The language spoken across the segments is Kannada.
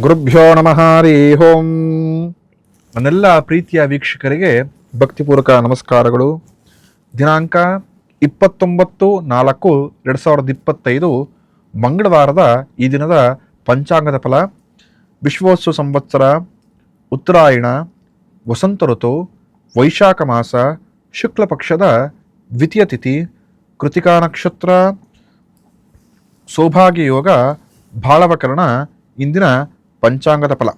ಗುರುಭ್ಯೋ ನಮಃ, ಹರಿ ಓಂ. ನನ್ನೆಲ್ಲ ಪ್ರೀತಿಯ ವೀಕ್ಷಕರಿಗೆ ಭಕ್ತಿಪೂರ್ವಕ ನಮಸ್ಕಾರಗಳು. ದಿನಾಂಕ ಇಪ್ಪತ್ತೊಂಬತ್ತು ನಾಲ್ಕು ಎರಡು ಸಾವಿರದ ಇಪ್ಪತ್ತೈದು, ಮಂಗಳವಾರದ ಈ ದಿನದ ಪಂಚಾಂಗದ ಫಲ. ವಿಶ್ವೋತ್ಸವ ಸಂವತ್ಸರ, ಉತ್ತರಾಯಣ, ವಸಂತ ಋತು, ವೈಶಾಖ ಮಾಸ, ಶುಕ್ಲ ಪಕ್ಷದ ದ್ವಿತೀಯ ತಿಥಿ, ಕೃತಿಕಾ ನಕ್ಷತ್ರ, ಸೌಭಾಗ್ಯ ಯೋಗ, ಭಾಳವಕರಣ ಇಂದಿನ ಪಂಚಾಂಗದ ಫಲ.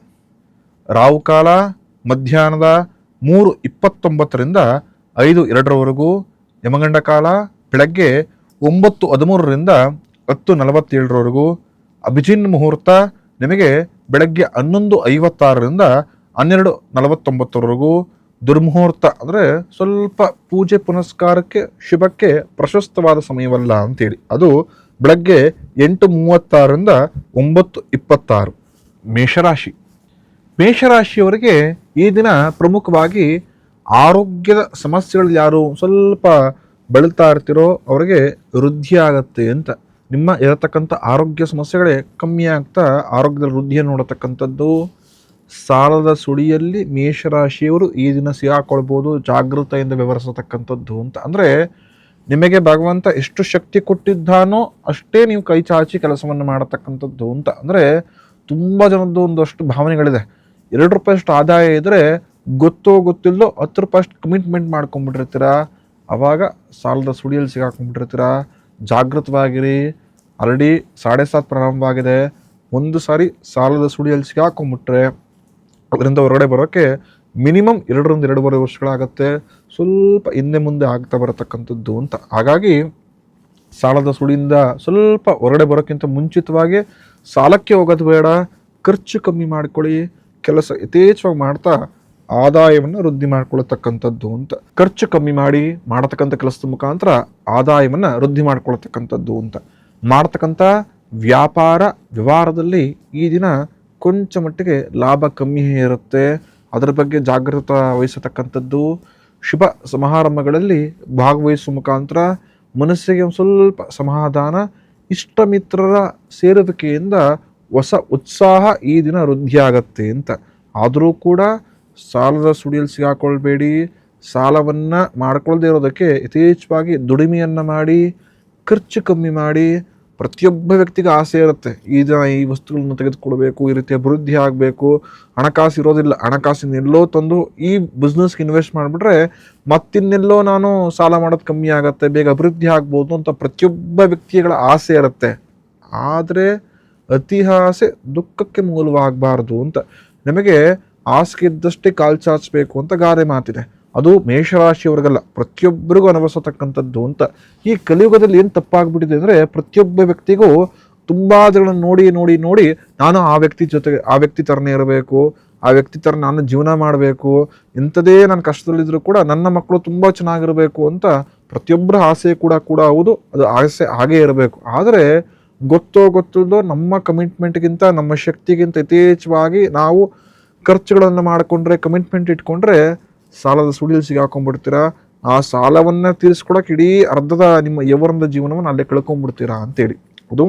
ರಾಹುಕಾಲ ಮಧ್ಯಾಹ್ನದ ಮೂರು ಇಪ್ಪತ್ತೊಂಬತ್ತರಿಂದ ಐದು ಎರಡರವರೆಗೂ, ಯಮಗಂಡ ಕಾಲ ಬೆಳಗ್ಗೆ ಒಂಬತ್ತು ಹದಿಮೂರರಿಂದ ಹತ್ತು ನಲವತ್ತೇಳರವರೆಗೂ, ಅಭಿಜಿನ್ ಮುಹೂರ್ತ ನಿಮಗೆ ಬೆಳಗ್ಗೆ ಹನ್ನೊಂದು ಐವತ್ತಾರರಿಂದ ಹನ್ನೆರಡು ನಲವತ್ತೊಂಬತ್ತರವರೆಗೂ, ದುರ್ಮುಹೂರ್ತ ಅಂದರೆ ಸ್ವಲ್ಪ ಪೂಜೆ ಪುನಸ್ಕಾರಕ್ಕೆ, ಶುಭಕ್ಕೆ ಪ್ರಶಸ್ತವಾದ ಸಮಯವಲ್ಲ ಅಂತೇಳಿ. ಅದು ಬೆಳಗ್ಗೆ ಎಂಟು ಮೂವತ್ತಾರರಿಂದ ಒಂಬತ್ತು ಇಪ್ಪತ್ತಾರು. ಮೇಷರಾಶಿ. ಮೇಷರಾಶಿಯವರಿಗೆ ಈ ದಿನ ಪ್ರಮುಖವಾಗಿ ಆರೋಗ್ಯದ ಸಮಸ್ಯೆಗಳು ಯಾರು, ಸ್ವಲ್ಪ ಬೆಳೀತಾ ಇರ್ತಿರೋ ಅವರಿಗೆ ವೃದ್ಧಿ ಆಗತ್ತೆ ಅಂತ. ನಿಮ್ಮ ಇರತಕ್ಕಂಥ ಆರೋಗ್ಯ ಸಮಸ್ಯೆಗಳೇ ಕಮ್ಮಿ ಆಗ್ತಾ ಆರೋಗ್ಯದ ವೃದ್ಧಿಯನ್ನು ನೋಡತಕ್ಕಂಥದ್ದು. ಸಾಲದ ಸುಳಿಯಲ್ಲಿ ಮೇಷರಾಶಿಯವರು ಈ ದಿನ ಸಿಗಾಕೊಳ್ಬೋದು, ಜಾಗೃತೆಯಿಂದ ವ್ಯವಹರಿಸತಕ್ಕಂಥದ್ದು ಅಂತ. ಅಂದರೆ ನಿಮಗೆ ಭಗವಂತ ಎಷ್ಟು ಶಕ್ತಿ ಕೊಟ್ಟಿದ್ದಾನೋ ಅಷ್ಟೇ ನೀವು ಕೈ ಚಾಚಿ ಕೆಲಸವನ್ನು ಮಾಡತಕ್ಕಂಥದ್ದು ಅಂತ. ಅಂದರೆ ತುಂಬ ಜನದ್ದು ಒಂದಷ್ಟು ಭಾವನೆಗಳಿದೆ. ಎರಡು ರೂಪಾಯಿ ಅಷ್ಟು ಆದಾಯ ಇದ್ದರೆ ಗೊತ್ತೋ ಗೊತ್ತಿಲ್ಲೋ ಹತ್ತು ರೂಪಾಯಿ ಅಷ್ಟು ಕಮಿಟ್ಮೆಂಟ್ ಮಾಡ್ಕೊಂಡ್ಬಿಟ್ಟಿರ್ತೀರ? ಅವಾಗ ಸಾಲದ ಸುಳಿಯಲ್ಲಿ ಸಿಗಾಕೊಂಡ್ಬಿಟ್ಟಿರ್ತೀರ? ಜಾಗೃತವಾಗಿರಿ. ಆಲ್ರೆಡಿ ಸಾಡೆ ಸಾತ್ ಪ್ರಾರಂಭವಾಗಿದೆ ಒಂದು ಸಾರಿ ಸಾಲದ ಸುಳಿಯಲ್ಲಿ ಸಿಗಾಕೊಂಡ್ಬಿಟ್ರೆ ಅದರಿಂದ ಹೊರಗಡೆ ಬರೋಕ್ಕೆ ಮಿನಿಮಮ್ ಎರಡರಿಂದ ಎರಡೂವರೆ ವರ್ಷಗಳಾಗತ್ತೆ. ಸ್ವಲ್ಪ ಹಿಂದೆ ಮುಂದೆ ಆಗ್ತಾ ಬರತಕ್ಕಂಥದ್ದು ಅಂತ. ಹಾಗಾಗಿ ಸಾಲದ ಸುಳಿಯಿಂದ ಸ್ವಲ್ಪ ಹೊರಗಡೆ ಬರೋಕ್ಕಿಂತ ಮುಂಚಿತವಾಗಿ ಸಾಲಕ್ಕೆ ಹೋಗೋದು ಬೇಡ, ಖರ್ಚು ಕಮ್ಮಿ ಮಾಡ್ಕೊಳ್ಳಿ, ಕೆಲಸ ಯಥೇಚ್ಛವಾಗಿ ಮಾಡ್ತಾ ಆದಾಯವನ್ನು ವೃದ್ಧಿ ಮಾಡ್ಕೊಳ್ತಕ್ಕಂಥದ್ದು ಅಂತ. ಖರ್ಚು ಕಮ್ಮಿ ಮಾಡಿ ಮಾಡತಕ್ಕಂಥ ಕೆಲಸದ ಮುಖಾಂತರ ಆದಾಯವನ್ನು ವೃದ್ಧಿ ಮಾಡ್ಕೊಳ್ತಕ್ಕಂಥದ್ದು ಅಂತ. ಮಾಡ್ತಕ್ಕಂಥ ವ್ಯಾಪಾರ ವ್ಯವಹಾರದಲ್ಲಿ ಈ ದಿನ ಕೊಂಚ ಮಟ್ಟಿಗೆ ಲಾಭ ಕಮ್ಮಿ ಇರುತ್ತೆ. ಅದರ ಬಗ್ಗೆ ಜಾಗೃತ ವಹಿಸತಕ್ಕಂಥದ್ದು, ಶುಭ ಸಮಾರಂಭಗಳಲ್ಲಿ ಭಾಗವಹಿಸುವ ಮುಖಾಂತರ ಮನಸ್ಸಿಗೆ ಒಂದು ಸ್ವಲ್ಪ ಸಮಾಧಾನ ಇಷ್ಟ ಮಿತ್ರರ ಸೇರುವಿಕೆಯಿಂದ ಹೊಸ ಉತ್ಸಾಹ ಈ ದಿನ ವೃದ್ಧಿಯಾಗತ್ತೆ ಅಂತ. ಆದರೂ ಕೂಡ ಸಾಲದ ಸುಡಿಯಲ್ಲಿ ಸಿಗಾಕೊಳ್ಬೇಡಿ, ಸಾಲವನ್ನು ಮಾಡ್ಕೊಳ್ಳದೇ ಇರೋದಕ್ಕೆ ಯಥೇಚ್ಛವಾಗಿ ದುಡಿಮೆಯನ್ನು ಮಾಡಿ, ಖರ್ಚು ಕಮ್ಮಿ ಮಾಡಿ ಪ್ರತಿಯೊಬ್ಬ ವ್ಯಕ್ತಿಗೆ ಆಸೆ ಇರುತ್ತೆ. ಈ ದಿನ ಈ ವಸ್ತುಗಳನ್ನು ತೆಗೆದುಕೊಳ್ಬೇಕು ಈ ರೀತಿ ಅಭಿವೃದ್ಧಿ ಆಗಬೇಕು, ಹಣಕಾಸು ಇರೋದಿಲ್ಲ. ಹಣಕಾಸಿನೆಲ್ಲೋ ತಂದು ಈ ಬಿಸ್ನೆಸ್ಗೆ ಇನ್ವೆಸ್ಟ್ ಮಾಡಿಬಿಟ್ರೆ ಮತ್ತಿನ್ನೆಲ್ಲೋ ನಾನು ಸಾಲ ಮಾಡೋದು ಕಮ್ಮಿ ಆಗುತ್ತೆ, ಬೇಗ ಅಭಿವೃದ್ಧಿ ಆಗ್ಬೋದು ಅಂತ ಪ್ರತಿಯೊಬ್ಬ ವ್ಯಕ್ತಿಗಳ ಆಸೆ ಇರುತ್ತೆ. ಆದರೆ ಅತಿ ಆಸೆ ದುಃಖಕ್ಕೆ ಮೂಲವಾಗಬಾರ್ದು ಅಂತ. ನಮಗೆ ಆಸೆಗೆ ಇದ್ದಷ್ಟೇ ಕಾಲು ಚಾಚಬೇಕು ಅಂತ ಗಾರೆ ಮಾತಿದೆ. ಅದು ಮೇಷರಾಶಿಯವ್ರಿಗಲ್ಲ, ಪ್ರತಿಯೊಬ್ಬರಿಗೂ ಅನುಭವಿಸತಕ್ಕಂಥದ್ದು ಅಂತ. ಈ ಕಲಿಯುಗದಲ್ಲಿ ಏನು ತಪ್ಪಾಗ್ಬಿಟ್ಟಿದೆ ಅಂದರೆ ಪ್ರತಿಯೊಬ್ಬ ವ್ಯಕ್ತಿಗೂ ತುಂಬ ಜನ ನೋಡಿ ನೋಡಿ ನೋಡಿ ನಾನು ಆ ವ್ಯಕ್ತಿ ಜೊತೆಗೆ, ಆ ವ್ಯಕ್ತಿ ಥರನೇ ಇರಬೇಕು, ಆ ವ್ಯಕ್ತಿ ಥರ ನಾನು ಜೀವನ ಮಾಡಬೇಕು ಇಂಥದೇ ನಾನು ಕಷ್ಟದಲ್ಲಿದ್ದರೂ ಕೂಡ ನನ್ನ ಮಕ್ಕಳು ತುಂಬ ಚೆನ್ನಾಗಿರಬೇಕು ಅಂತ ಪ್ರತಿಯೊಬ್ಬರ ಆಸೆ ಕೂಡ ಕೂಡ ಹೌದು, ಅದು ಆಸೆ ಹಾಗೇ ಇರಬೇಕು. ಆದರೆ ಗೊತ್ತೋ ಗೊತ್ತಿಲ್ಲದೋ ನಮ್ಮ ಕಮಿಟ್ಮೆಂಟ್ಗಿಂತ ನಮ್ಮ ಶಕ್ತಿಗಿಂತ ಯಥೇಚ್ಛವಾಗಿ ನಾವು ಖರ್ಚುಗಳನ್ನು ಮಾಡಿಕೊಂಡ್ರೆ ಕಮಿಟ್ಮೆಂಟ್ ಇಟ್ಕೊಂಡ್ರೆ ಸಾಲದ ಸುಳಿಯಲ್ಲಿ ಸಿಗಾಕೊಂಡ್ಬಿಡ್ತೀರಾ? ಆ ಸಾಲವನ್ನು ತೀರಿಸ್ಕೊಡಕ್ಕೆ ಇಡೀ ಅರ್ಧದ ನಿಮ್ಮ ಯವರದ ಜೀವನವನ್ನು ಅಲ್ಲೇ ಕಳ್ಕೊಂಡ್ಬಿಡ್ತೀರಾ ಅಂತೇಳಿ. ಅದು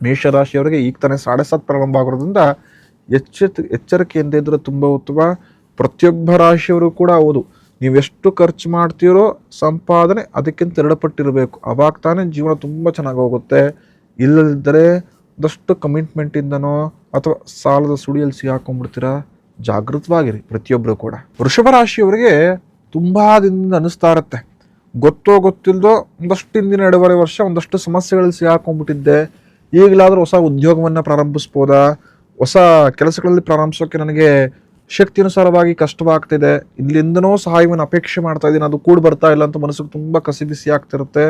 ಮೇಷರಾಶಿಯವರಿಗೆ ಈಗ ತಾನೇ ಸಾಡೆ ಸಾತ್ ಪ್ರಾರಂಭ ಆಗಿರೋದ್ರಿಂದ ಎಚ್ಚೆತ್ ಎಚ್ಚರಿಕೆಯಿಂದ ಇದ್ರೆ ತುಂಬ ಉತ್ತಮ. ಪ್ರತಿಯೊಬ್ಬ ರಾಶಿಯವರು ಕೂಡ ಹೌದು. ನೀವೆಷ್ಟು ಖರ್ಚು ಮಾಡ್ತೀರೋ ಸಂಪಾದನೆ ಅದಕ್ಕಿಂತ ಎರಡಪಟ್ಟಿರಬೇಕು ಅವಾಗ ತಾನೇ ಜೀವನ ತುಂಬ ಚೆನ್ನಾಗಿ ಹೋಗುತ್ತೆ. ಇಲ್ಲದಿದ್ದರೆ ಒಂದಷ್ಟು ಕಮಿಟ್ಮೆಂಟಿಂದನೋ ಅಥವಾ ಸಾಲದ ಸುಳಿಯಲ್ಲಿ ಸಿಗಾಕೊಂಡ್ಬಿಡ್ತೀರಾ? ಜಾಗೃತವಾಗಿರಿ ಪ್ರತಿಯೊಬ್ಬರು ಕೂಡ. ವೃಷಭ ರಾಶಿಯವರಿಗೆ ತುಂಬ ದಿನದಿಂದ ಅನಿಸ್ತಾ ಇರುತ್ತೆ. ಗೊತ್ತೋ ಗೊತ್ತಿಲ್ಲದೋ ಒಂದಷ್ಟು ಹಿಂದಿನ ಎರಡೂವರೆ ವರ್ಷ ಒಂದಷ್ಟು ಸಮಸ್ಯೆಗಳಲ್ಲಿ ಸಿಗಾಕೊಂಡ್ಬಿಟ್ಟಿದ್ದೆ. ಈಗಲಾದರೂ ಹೊಸ ಉದ್ಯೋಗವನ್ನು ಪ್ರಾರಂಭಿಸ್ಬೋದಾ? ಹೊಸ ಕೆಲಸಗಳಲ್ಲಿ ಪ್ರಾರಂಭಿಸೋಕ್ಕೆ ನನಗೆ ಶಕ್ತಿಯನುಸಾರವಾಗಿ ಕಷ್ಟವಾಗ್ತಿದೆ. ಇಲ್ಲಿಂದನೋ ಸಹಾಯವನ್ನು ಅಪೇಕ್ಷೆ ಮಾಡ್ತಾ ಇದ್ದೀನಿ. ಅದು ಕೂಡ ಬರ್ತಾ ಇಲ್ಲ ಅಂತ ಮನಸ್ಸಿಗೆ ತುಂಬ ಕಸಿ ಬಿಸಿ ಆಗ್ತಿರುತ್ತೆ.